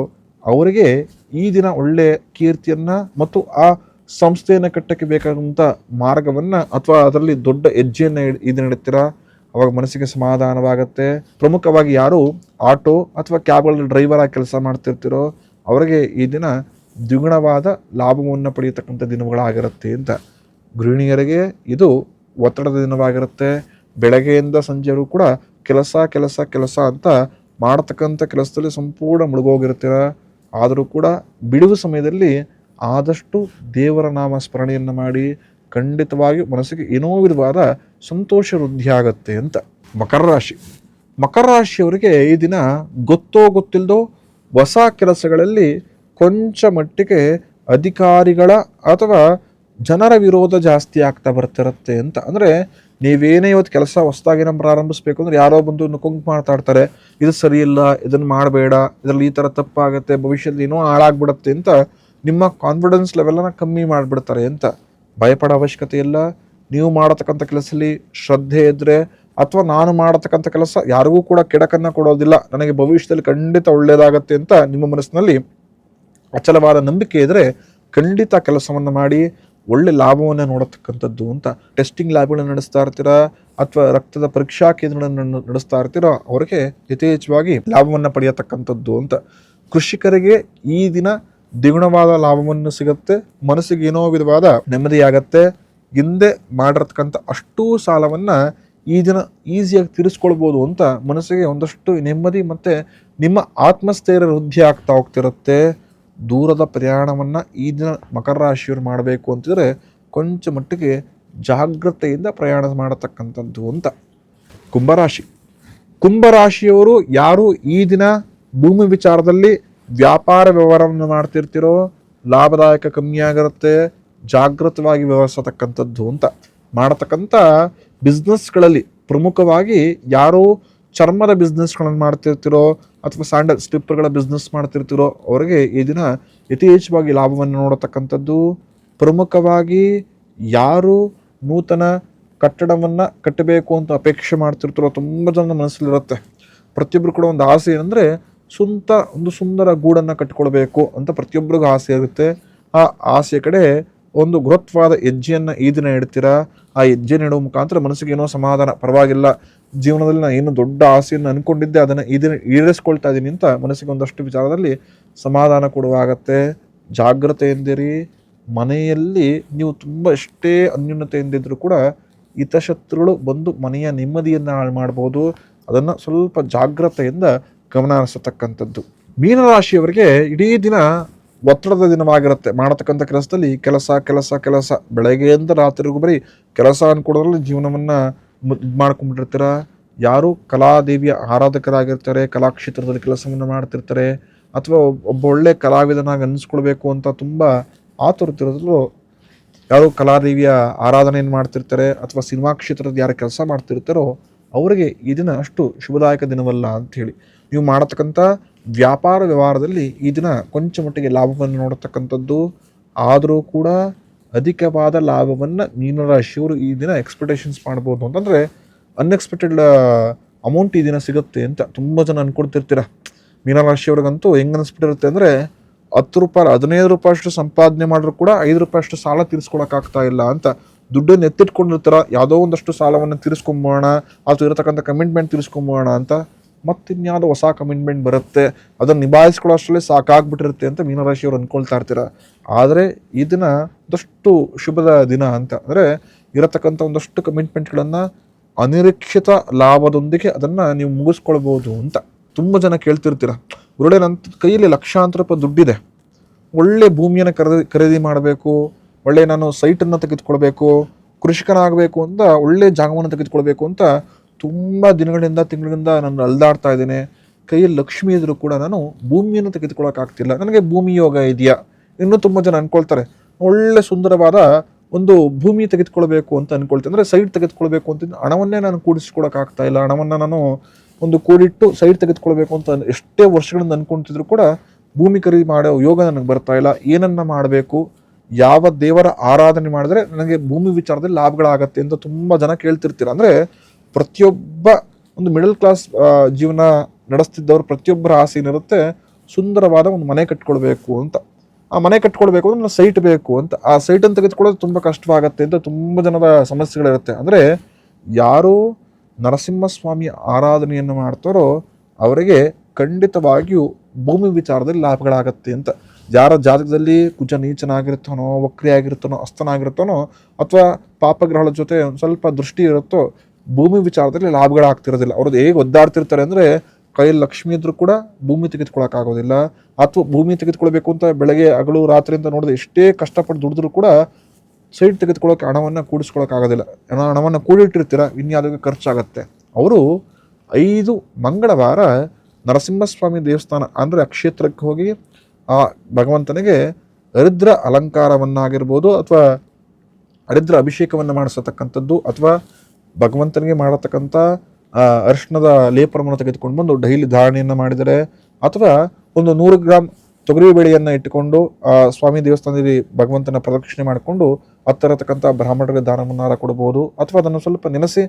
ಅವರಿಗೆ ಈ ದಿನ ಒಳ್ಳೆ ಕೀರ್ತಿಯನ್ನ ಮತ್ತು ಆ ಸಂಸ್ಥೆಯನ್ನು ಕಟ್ಟಕ್ಕೆ ಬೇಕಾದಂಥ ಮಾರ್ಗವನ್ನ ಅಥವಾ ಅದರಲ್ಲಿ ದೊಡ್ಡ ಹೆಜ್ಜೆಯನ್ನು ಇದು ಇಡ್ತೀರಾ ಅವಾಗ ಮನಸ್ಸಿಗೆ ಸಮಾಧಾನವಾಗುತ್ತೆ. ಪ್ರಮುಖವಾಗಿ ಯಾರು ಆಟೋ ಅಥವಾ ಕ್ಯಾಬ್ಗಳಲ್ಲಿ ಡ್ರೈವರ್ ಆಗಿ ಕೆಲಸ ಮಾಡ್ತಿರ್ತಿರೋ ಅವರಿಗೆ ಈ ದಿನ ದ್ವಿಗುಣವಾದ ಲಾಭವನ್ನು ಪಡೆಯತಕ್ಕಂಥ ದಿನಗಳಾಗಿರುತ್ತೆ ಅಂತ. ಗೃಹಿಣಿಯರಿಗೆ ಇದು ಒತ್ತಡದ ದಿನವಾಗಿರುತ್ತೆ. ಬೆಳಗ್ಗೆಯಿಂದ ಸಂಜೆವರೆಗೂ ಕೂಡ ಕೆಲಸ ಕೆಲಸ ಕೆಲಸ ಅಂತ ಮಾಡತಕ್ಕಂಥ ಕೆಲಸದಲ್ಲಿ ಸಂಪೂರ್ಣ ಮುಳುಗೋಗಿರ್ತೀರ? ಆದರೂ ಕೂಡ ಬಿಡುವ ಸಮಯದಲ್ಲಿ ಆದಷ್ಟು ದೇವರ ನಾಮ ಸ್ಮರಣೆಯನ್ನು ಮಾಡಿ ಖಂಡಿತವಾಗಿ ಮನಸ್ಸಿಗೆ ಏನೋ ವಿಧವಾದ ಸಂತೋಷ ವೃದ್ಧಿ ಆಗತ್ತೆ ಅಂತ ಮಕರ ರಾಶಿ. ಮಕರ ರಾಶಿಯವರಿಗೆ ಈ ದಿನ ಗೊತ್ತೋ ಗೊತ್ತಿಲ್ಲದೋ ಹೊಸ ಕೆಲಸಗಳಲ್ಲಿ ಕೊಂಚ ಮಟ್ಟಿಗೆ ಅಧಿಕಾರಿಗಳ ಅಥವಾ ಜನರ ವಿರೋಧ ಜಾಸ್ತಿ ಆಗ್ತಾ ಬರ್ತಿರತ್ತೆ ಅಂತ. ಅಂದರೆ ನೀವೇನೇ ಇವತ್ತು ಕೆಲಸ ಹೊಸದಾಗಿ ಪ್ರಾರಂಭಿಸ್ಬೇಕು ಅಂದ್ರೆ ಯಾರೋ ಬಂದು ನುಕೊಂಕ್ ಮಾತಾಡ್ತಾರೆ ಇದು ಸರಿ ಇಲ್ಲ, ಇದನ್ನು ಮಾಡಬೇಡ, ಇದರಲ್ಲಿ ಈ ಥರ ತಪ್ಪಾಗುತ್ತೆ, ಭವಿಷ್ಯದಲ್ಲಿ ಏನೋ ಹಾಳಾಗ್ಬಿಡತ್ತೆ ಅಂತ ನಿಮ್ಮ ಕಾನ್ಫಿಡೆನ್ಸ್ ಲೆವೆಲನ್ನು ಕಮ್ಮಿ ಮಾಡಿಬಿಡ್ತಾರೆ ಅಂತ ಭಯಪಡೋ ಅವಶ್ಯಕತೆ ಇಲ್ಲ. ನೀವು ಮಾಡತಕ್ಕಂಥ ಕೆಲಸದಲ್ಲಿ ಶ್ರದ್ಧೆ ಇದ್ದರೆ ಅಥವಾ ನಾನು ಮಾಡತಕ್ಕಂಥ ಕೆಲಸ ಯಾರಿಗೂ ಕೂಡ ಕೆಡಕನ್ನು ಕೊಡೋದಿಲ್ಲ. ನನಗೆ ಭವಿಷ್ಯದಲ್ಲಿ ಖಂಡಿತ ಒಳ್ಳೆಯದಾಗತ್ತೆ ಅಂತ ನಿಮ್ಮ ಮನಸ್ಸಿನಲ್ಲಿ ಅಚಲವಾದ ನಂಬಿಕೆ ಇದ್ದರೆ ಖಂಡಿತ ಕೆಲಸವನ್ನು ಮಾಡಿ ಒಳ್ಳೆ ಲಾಭವನ್ನು ನೋಡತಕ್ಕಂಥದ್ದು ಅಂತ ಟೆಸ್ಟಿಂಗ್ ಲ್ಯಾಬ್ಗಳನ್ನು ನಡೆಸ್ತಾ ಇರ್ತೀರಾ? ಅಥವಾ ರಕ್ತದ ಪರೀಕ್ಷಾ ಕೇಂದ್ರಗಳನ್ನು ನಡೆಸ್ತಾ ಇರ್ತೀರಾ? ಅವರಿಗೆ ಯಥೇಚ್ಛವಾಗಿ ಲಾಭವನ್ನು ಪಡೆಯತಕ್ಕಂಥದ್ದು ಅಂತ. ಕೃಷಿಕರಿಗೆ ಈ ದಿನ ದ್ವಿಗುಣವಾದ ಲಾಭವನ್ನು ಸಿಗುತ್ತೆ. ಮನಸ್ಸಿಗೆ ಏನೋ ವಿಧವಾದ ನೆಮ್ಮದಿಯಾಗತ್ತೆ. ಹಿಂದೆ ಮಾಡಿರ್ತಕ್ಕಂಥ ಅಷ್ಟೂ ಸಾಲವನ್ನು ಈ ದಿನ ಈಸಿಯಾಗಿ ತೀರಿಸ್ಕೊಳ್ಬೋದು ಅಂತ ಮನಸ್ಸಿಗೆ ಒಂದಷ್ಟು ನೆಮ್ಮದಿ ಮತ್ತು ನಿಮ್ಮ ಆತ್ಮಸ್ಥೈರ್ಯ ವೃದ್ಧಿ ಆಗ್ತಾ ಹೋಗ್ತಿರುತ್ತೆ. ದೂರದ ಪ್ರಯಾಣವನ್ನು ಈ ದಿನ ಮಕರ ರಾಶಿಯವರು ಮಾಡಬೇಕು ಅಂತಿದ್ರೆ ಕೊಂಚ ಮಟ್ಟಿಗೆ ಜಾಗ್ರತೆಯಿಂದ ಪ್ರಯಾಣ ಮಾಡತಕ್ಕಂಥದ್ದು ಅಂತ. ಕುಂಭರಾಶಿ ಕುಂಭರಾಶಿಯವರು ಯಾರು ಈ ದಿನ ಭೂಮಿ ವಿಚಾರದಲ್ಲಿ ವ್ಯಾಪಾರ ವ್ಯವಹಾರವನ್ನು ಮಾಡ್ತಿರ್ತಿರೋ, ಲಾಭದಾಯಕ ಕಮ್ಮಿ ಆಗಿರುತ್ತೆ ಜಾಗೃತವಾಗಿ ವ್ಯವಹರಿಸತಕ್ಕಂಥದ್ದು ಅಂತ. ಮಾಡತಕ್ಕಂಥ ಬಿಸ್ನೆಸ್ಗಳಲ್ಲಿ ಪ್ರಮುಖವಾಗಿ ಯಾರು ಚರ್ಮದ ಬಿಸ್ನೆಸ್ಗಳನ್ನು ಮಾಡ್ತಿರ್ತಿರೋ ಅಥವಾ ಸ್ಯಾಂಡಲ್ ಸ್ಲಿಪ್ಪರ್ಗಳ ಬಿಸ್ನೆಸ್ ಮಾಡ್ತಿರ್ತಿರೋ ಅವರಿಗೆ ಈ ದಿನ ಯಥೇಚ್ಛವಾಗಿ ಲಾಭವನ್ನು ನೋಡತಕ್ಕಂಥದ್ದು. ಪ್ರಮುಖವಾಗಿ ಯಾರು ನೂತನ ಕಟ್ಟಡವನ್ನು ಕಟ್ಟಬೇಕು ಅಂತ ಅಪೇಕ್ಷೆ ಮಾಡ್ತಿರ್ತಿರೋ ತುಂಬ ಜನ ಮನಸ್ಸಲ್ಲಿರುತ್ತೆ. ಪ್ರತಿಯೊಬ್ಬರು ಕೂಡ ಒಂದು ಆಸೆ ಏನಂದರೆ ಸ್ವಂತ ಒಂದು ಸುಂದರ ಗೂಡನ್ನು ಕಟ್ಟಿಕೊಳ್ಬೇಕು ಅಂತ ಪ್ರತಿಯೊಬ್ಬರಿಗೂ ಆಸೆ ಇರುತ್ತೆ. ಆ ಆಸೆಯ ಕಡೆ ಒಂದು ಬೃಹತ್ವಾದ ಹೆಜ್ಜೆಯನ್ನು ಈ ದಿನ ಇಡ್ತೀರಾ? ಆ ಹೆಜ್ಜೆ ನೆಡುವ ಮುಖಾಂತರ ಮನಸ್ಸಿಗೆ ಏನೋ ಸಮಾಧಾನ. ಪರವಾಗಿಲ್ಲ. ಜೀವನದಲ್ಲಿ ನಾನು ಏನು ದೊಡ್ಡ ಆಸೆಯನ್ನು ಅನ್ಕೊಂಡಿದ್ದೆ, ಅದನ್ನು ಇದೇ ದಿನ ಈಡೇರಿಸ್ಕೊಳ್ತಾ ಇದ್ದೀನಿ ಅಂತ ಮನಸ್ಸಿಗೆ ಒಂದಷ್ಟು ವಿಚಾರದಲ್ಲಿ ಸಮಾಧಾನ ಕೊಡುವಾಗತ್ತೆ ಜಾಗ್ರತೆಯಿಂದಿರಿ ಮನೆಯಲ್ಲಿ ನೀವು ತುಂಬ ಎಷ್ಟೇ ಅನ್ಯೂನ್ಯತೆಯಿಂದಿದ್ರು ಕೂಡ ಹಿತಶತ್ರುಗಳು ಬಂದು ಮನೆಯ ನೆಮ್ಮದಿಯನ್ನು ಹಾಳು ಮಾಡ್ಬೋದು. ಅದನ್ನು ಸ್ವಲ್ಪ ಜಾಗ್ರತೆಯಿಂದ ಗಮನ ಹರಿಸತಕ್ಕಂಥದ್ದು ಮೀನರಾಶಿಯವರಿಗೆ ಇಡೀ ದಿನ ಒತ್ತಡದ ದಿನವಾಗಿರುತ್ತೆ. ಮಾಡತಕ್ಕಂಥ ಕೆಲಸದಲ್ಲಿ ಕೆಲಸ ಕೆಲಸ ಕೆಲಸ. ಬೆಳಗ್ಗೆಯಿಂದ ರಾತ್ರಿಗೂ ಬರೀ ಕೆಲಸ ಅನ್ಕೊಡೋದ್ರಲ್ಲಿ ಜೀವನವನ್ನು ಮಾಡ್ಕೊಂಡ್ಬಿಟ್ಟಿರ್ತೀರ. ಯಾರು ಕಲಾದೇವಿಯ ಆರಾಧಕರಾಗಿರ್ತಾರೆ, ಕಲಾಕ್ಷೇತ್ರದಲ್ಲಿ ಕೆಲಸವನ್ನು ಮಾಡ್ತಿರ್ತಾರೆ, ಅಥವಾ ಒಬ್- ಒಬ್ಬ ಒಳ್ಳೆ ಕಲಾವಿದನಾಗಿ ಅನ್ನಿಸ್ಕೊಳ್ಬೇಕು ಅಂತ ತುಂಬ ಆತುರತಿರೋದ್ರಲ್ಲೂ ಯಾರು ಕಲಾದೇವಿಯ ಆರಾಧನೆಯನ್ನು ಮಾಡ್ತಿರ್ತಾರೆ, ಅಥವಾ ಸಿನಿಮಾ ಕ್ಷೇತ್ರದ ಯಾರು ಕೆಲಸ ಮಾಡ್ತಿರ್ತಾರೋ ಅವರಿಗೆ ಈ ದಿನ ಅಷ್ಟು ಶುಭದಾಯಕ ದಿನವಲ್ಲ ಅಂತ ಹೇಳಿ ನೀವು ಮಾಡತಕ್ಕಂಥ ವ್ಯಾಪಾರ ವ್ಯವಹಾರದಲ್ಲಿ ಈ ದಿನ ಕೊಂಚ ಮಟ್ಟಿಗೆ ಲಾಭವನ್ನು ನೋಡತಕ್ಕಂಥದ್ದು. ಆದರೂ ಕೂಡ ಅಧಿಕವಾದ ಲಾಭವನ್ನು ಮೀನರಾಶಿಯವರು ಈ ದಿನ ಎಕ್ಸ್ಪೆಕ್ಟೇಷನ್ಸ್ ಮಾಡ್ಬೋದು ಅಂತಂದರೆ ಅನ್ಎಕ್ಸ್ಪೆಕ್ಟೆಡ್ ಅಮೌಂಟ್ ಈ ದಿನ ಸಿಗುತ್ತೆ ಅಂತ ತುಂಬ ಜನ ಅಂದ್ಕೊಡ್ತಿರ್ತೀರ ಮೀನರಾಶಿಯವ್ರಿಗಂತೂ ಹೆಂಗೆ ಅನ್ನಿಸ್ಬಿಟ್ಟಿರುತ್ತೆ ಅಂದರೆ ಹತ್ತು ರೂಪಾಯಿ, ಹದಿನೈದು ರೂಪಾಯಿ ಅಷ್ಟು ಸಂಪಾದನೆ ಮಾಡಿದ್ರು ಕೂಡ ಐದು ರೂಪಾಯಿ ಅಷ್ಟು ಸಾಲ ತೀರಿಸ್ಕೊಳಕ್ಕಾಗ್ತಾ ಇಲ್ಲ ಅಂತ ದುಡ್ಡನ್ನು ಎತ್ತಿಟ್ಕೊಂಡಿರ್ತಾರ, ಯಾವುದೋ ಒಂದಷ್ಟು ಸಾಲವನ್ನು ತೀರಿಸ್ಕೊಂಬೋಣ ಅಥವಾ ಇರತಕ್ಕಂಥ ಕಮಿಟ್ಮೆಂಟ್ ತೀರಿಸ್ಕೊಂಬೋಣ ಅಂತ ಮತ್ತಿನ್ಯಾವುದೋ ಹೊಸ ಕಮಿಟ್ಮೆಂಟ್ ಬರುತ್ತೆ. ಅದನ್ನು ನಿಭಾಯಿಸ್ಕೊಳ್ಳೋ ಅಷ್ಟರಲ್ಲಿ ಸಾಕಾಗ್ಬಿಟ್ಟಿರುತ್ತೆ ಅಂತ ಮೀನರಾಶಿಯವರು ಅಂದ್ಕೊಳ್ತಾ ಇರ್ತೀರ. ಆದರೆ ಈ ದಿನ ಒಂದಷ್ಟು ಶುಭದ ದಿನ ಅಂತ ಅಂದರೆ ಇರತಕ್ಕಂಥ ಒಂದಷ್ಟು ಕಮಿಟ್ಮೆಂಟ್ಗಳನ್ನು ಅನಿರೀಕ್ಷಿತ ಲಾಭದೊಂದಿಗೆ ಅದನ್ನು ನೀವು ಮುಗಿಸ್ಕೊಳ್ಬೋದು ಅಂತ ತುಂಬ ಜನ ಕೇಳ್ತಿರ್ತೀರ. ಒಳ್ಳೆ ನನ್ನ ಕೈಯಲ್ಲಿ ಲಕ್ಷಾಂತರ ರೂಪಾಯಿ ದುಡ್ಡಿದೆ. ಒಳ್ಳೆ ಭೂಮಿಯನ್ನು ಖರೀದಿ ಖರೀದಿ ಮಾಡಬೇಕು. ಒಳ್ಳೆ ನಾನು ಸೈಟನ್ನು ತೆಗೆದುಕೊಳ್ಬೇಕು. ಕೃಷಿಕನಾಗಬೇಕು ಅಂತ ಒಳ್ಳೆ ಜಾಗವನ್ನು ತೆಗೆದುಕೊಳ್ಬೇಕು ಅಂತ ತುಂಬ ದಿನಗಳಿಂದ, ತಿಂಗಳಿಂದ ನಾನು ಅಲ್ದಾಡ್ತಾ ಇದ್ದೇನೆ. ಕೈಯಲ್ಲಿ ಲಕ್ಷ್ಮಿ ಇದ್ರೂ ಕೂಡ ನಾನು ಭೂಮಿಯನ್ನು ತೆಗೆದುಕೊಳ್ಳೋಕ್ಕಾಗ್ತಿಲ್ಲ. ನನಗೆ ಭೂಮಿ ಯೋಗ ಇದೆಯಾ? ಇನ್ನೂ ತುಂಬ ಜನ ಅಂದ್ಕೊಳ್ತಾರೆ ಒಳ್ಳೆ ಸುಂದರವಾದ ಒಂದು ಭೂಮಿ ತೆಗೆದುಕೊಳ್ಬೇಕು ಅಂತ ಅನ್ಕೊಳ್ತೀನಿ. ಅಂದರೆ ಸೈಟ್ ತೆಗೆದುಕೊಳ್ಬೇಕು ಅಂತ ಹಣವನ್ನೇ ನಾನು ಕೂಡಿಸ್ಕೊಳಕ್ಕಾಗ್ತಾ ಇಲ್ಲ. ಹಣವನ್ನು ನಾನು ಒಂದು ಕೂಡಿಟ್ಟು ಸೈಟ್ ತೆಗೆದುಕೊಳ್ಬೇಕು ಅಂತ ಎಷ್ಟೇ ವರ್ಷಗಳಿಂದ ಅಂದ್ಕೊಳ್ತಿದ್ರು ಕೂಡ ಭೂಮಿ ಖರೀದಿ ಮಾಡೋ ಯೋಗ ನನಗೆ ಬರ್ತಾ ಇಲ್ಲ. ಏನನ್ನ ಮಾಡಬೇಕು? ಯಾವ ದೇವರ ಆರಾಧನೆ ಮಾಡಿದ್ರೆ ನನಗೆ ಭೂಮಿ ವಿಚಾರದಲ್ಲಿ ಲಾಭಗಳಾಗತ್ತೆ ಅಂತ ತುಂಬ ಜನ ಕೇಳ್ತಿರ್ತೀರ. ಅಂದರೆ ಪ್ರತಿಯೊಬ್ಬ ಒಂದು ಮಿಡಲ್ ಕ್ಲಾಸ್ ಜೀವನ ನಡೆಸ್ತಿದ್ದವರು ಪ್ರತಿಯೊಬ್ಬರ ಆಸೆ ಏನಿರುತ್ತೆ, ಸುಂದರವಾದ ಒಂದು ಮನೆ ಕಟ್ಕೊಳ್ಬೇಕು ಅಂತ. ಆ ಮನೆ ಕಟ್ಕೊಳ್ಬೇಕು ಅಂದ್ರೆ ಒಂದು ಸೈಟ್ ಬೇಕು ಅಂತ. ಆ ಸೈಟನ್ನು ತೆಗೆದುಕೊಳ್ಳೋದು ತುಂಬ ಕಷ್ಟವಾಗತ್ತೆ ಅಂತ ತುಂಬ ಜನದ ಸಮಸ್ಯೆಗಳಿರುತ್ತೆ. ಅಂದರೆ ಯಾರು ನರಸಿಂಹಸ್ವಾಮಿ ಆರಾಧನೆಯನ್ನು ಮಾಡ್ತಾರೋ ಅವರಿಗೆ ಖಂಡಿತವಾಗಿಯೂ ಭೂಮಿ ವಿಚಾರದಲ್ಲಿ ಲಾಭಗಳಾಗತ್ತೆ ಅಂತ. ಯಾರ ಜಾತಕದಲ್ಲಿ ಕುಜ ನೀಚನಾಗಿರ್ತಾನೋ ವಕ್ರಿಯಾಗಿರ್ತಾನೋ ಅಸ್ತನಾಗಿರ್ತಾನೋ ಅಥವಾ ಪಾಪಗ್ರಹಗಳ ಜೊತೆ ಒಂದು ಸ್ವಲ್ಪ ದೃಷ್ಟಿ ಇರುತ್ತೋ ಭೂಮಿ ವಿಚಾರದಲ್ಲಿ ಲಾಭಗಳಾಗ್ತಿರೋದಿಲ್ಲ ಅವ್ರದ್ದು ಹೇಗೆ ಒದ್ದಾಡ್ತಿರ್ತಾರೆ ಅಂದರೆ ಕೈಯಲ್ಲಿ ಲಕ್ಷ್ಮಿ ಇದ್ರೂ ಕೂಡ ಭೂಮಿ ತೆಗೆದುಕೊಳ್ಳೋಕ್ಕಾಗೋದಿಲ್ಲ ಅಥವಾ ಭೂಮಿ ತೆಗೆದುಕೊಳ್ಬೇಕು ಅಂತ ಬೆಳಗ್ಗೆ ಹಗಲು ರಾತ್ರಿಯಿಂದ ನೋಡಿದ್ರೆ ಎಷ್ಟೇ ಕಷ್ಟಪಟ್ಟು ದುಡಿದ್ರೂ ಕೂಡ ಸೈಡ್ ತೆಗೆದುಕೊಳ್ಳೋಕೆ ಹಣವನ್ನು ಕೂಡಿಸ್ಕೊಳ್ಳೋಕ್ಕಾಗೋದಿಲ್ಲ ಏನೋ ಹಣವನ್ನು ಕೂಡಿಟ್ಟಿರ್ತೀರ, ಇನ್ಯಾವುದಕ್ಕೆ ಖರ್ಚಾಗತ್ತೆ. ಅವರು ಐದು ಮಂಗಳವಾರ ನರಸಿಂಹಸ್ವಾಮಿ ದೇವಸ್ಥಾನ ಅಂದರೆ ಆ ಕ್ಷೇತ್ರಕ್ಕೆ ಹೋಗಿ ಆ ಭಗವಂತನಿಗೆ ಹರಿದ್ರ ಅಲಂಕಾರವನ್ನಾಗಿರ್ಬೋದು ಅಥವಾ ಹರಿದ್ರ ಅಭಿಷೇಕವನ್ನು ಮಾಡಿಸತಕ್ಕಂಥದ್ದು ಅಥವಾ ಭಗವಂತನಿಗೆ ಮಾಡತಕ್ಕಂಥ ಅರಿಶಿಣದ ಲೇಪನವನ್ನು ತೆಗೆದುಕೊಂಡು ಬಂದು ಡೈಲಿ ಧಾರಣೆಯನ್ನು ಮಾಡಿದರೆ, ಅಥವಾ ಒಂದು ನೂರು ಗ್ರಾಮ್ ತೊಗರಿ ಬೇಳೆಯನ್ನು ಇಟ್ಟುಕೊಂಡು, ಆ, ಸ್ವಾಮಿ ದೇವಸ್ಥಾನದಲ್ಲಿ ಭಗವಂತನ ಪ್ರದಕ್ಷಿಣೆ ಮಾಡಿಕೊಂಡು, ಹತ್ತಿರತಕ್ಕಂಥ ಬ್ರಾಹ್ಮಣರಿಗೆ ದಾನವನ್ನಾರ ಕೊಡಬಹುದು, ಅಥವಾ ಅದನ್ನು ಸ್ವಲ್ಪ ನೆನೆಸಿ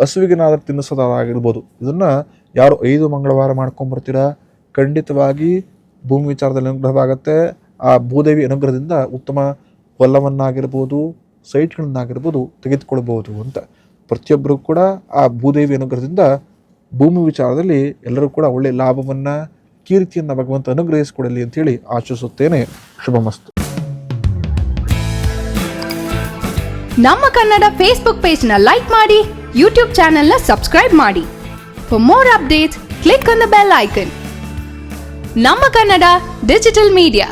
ಹಸುವಿಗೆನಾದರೂ ತಿನ್ನಿಸೋದಾಗಿರ್ಬೋದು. ಇದನ್ನು ಯಾರು ಐದು ಮಂಗಳವಾರ ಮಾಡ್ಕೊಂಡ್ಬರ್ತೀರಾ ಖಂಡಿತವಾಗಿ ಭೂಮಿ ವಿಚಾರದಲ್ಲಿ ಅನುಗ್ರಹವಾಗುತ್ತೆ. ಆ ಭೂದೇವಿ ಅನುಗ್ರಹದಿಂದ ಉತ್ತಮ ಹೊಲವನ್ನಾಗಿರ್ಬೋದು ಸೈಟ್ಗಳನ್ನಾಗಿರ್ಬೋದು ತೆಗೆದುಕೊಳ್ಬೋದು ಅಂತ. ಪ್ರತಿಯೊಬ್ಬರು ಕೂಡ ಆ ಭೂದೇವಿ ಅನುಗ್ರಹದಿಂದ ಭೂಮಿ ವಿಚಾರದಲ್ಲಿ ಎಲ್ಲರೂ ಕೂಡ ಒಳ್ಳೆಯ ಲಾಭವನ್ನು, ಕೀರ್ತಿಯನ್ನು ಭಗವಂತ ಅನುಗ್ರಹಿಸಿಕೊಡಲಿ ಅಂತೇಳಿ ಆಶಿಸುತ್ತೇನೆ. ಶುಭಮಸ್ತು ನಮ್ಮ ಕನ್ನಡ ಫೇಸ್ಬುಕ್ ಪೇಜ್ನ ಲೈಕ್ ಮಾಡಿ ಯೂಟ್ಯೂಬ್ ಚಾನೆಲ್ನ ಸಬ್ಸ್ಕ್ರೈಬ್ ಮಾಡಿ. For more updates click on the bell icon ನಮ್ಮ ಕನ್ನಡ ಡಿಜಿಟಲ್ ಮೀಡಿಯಾ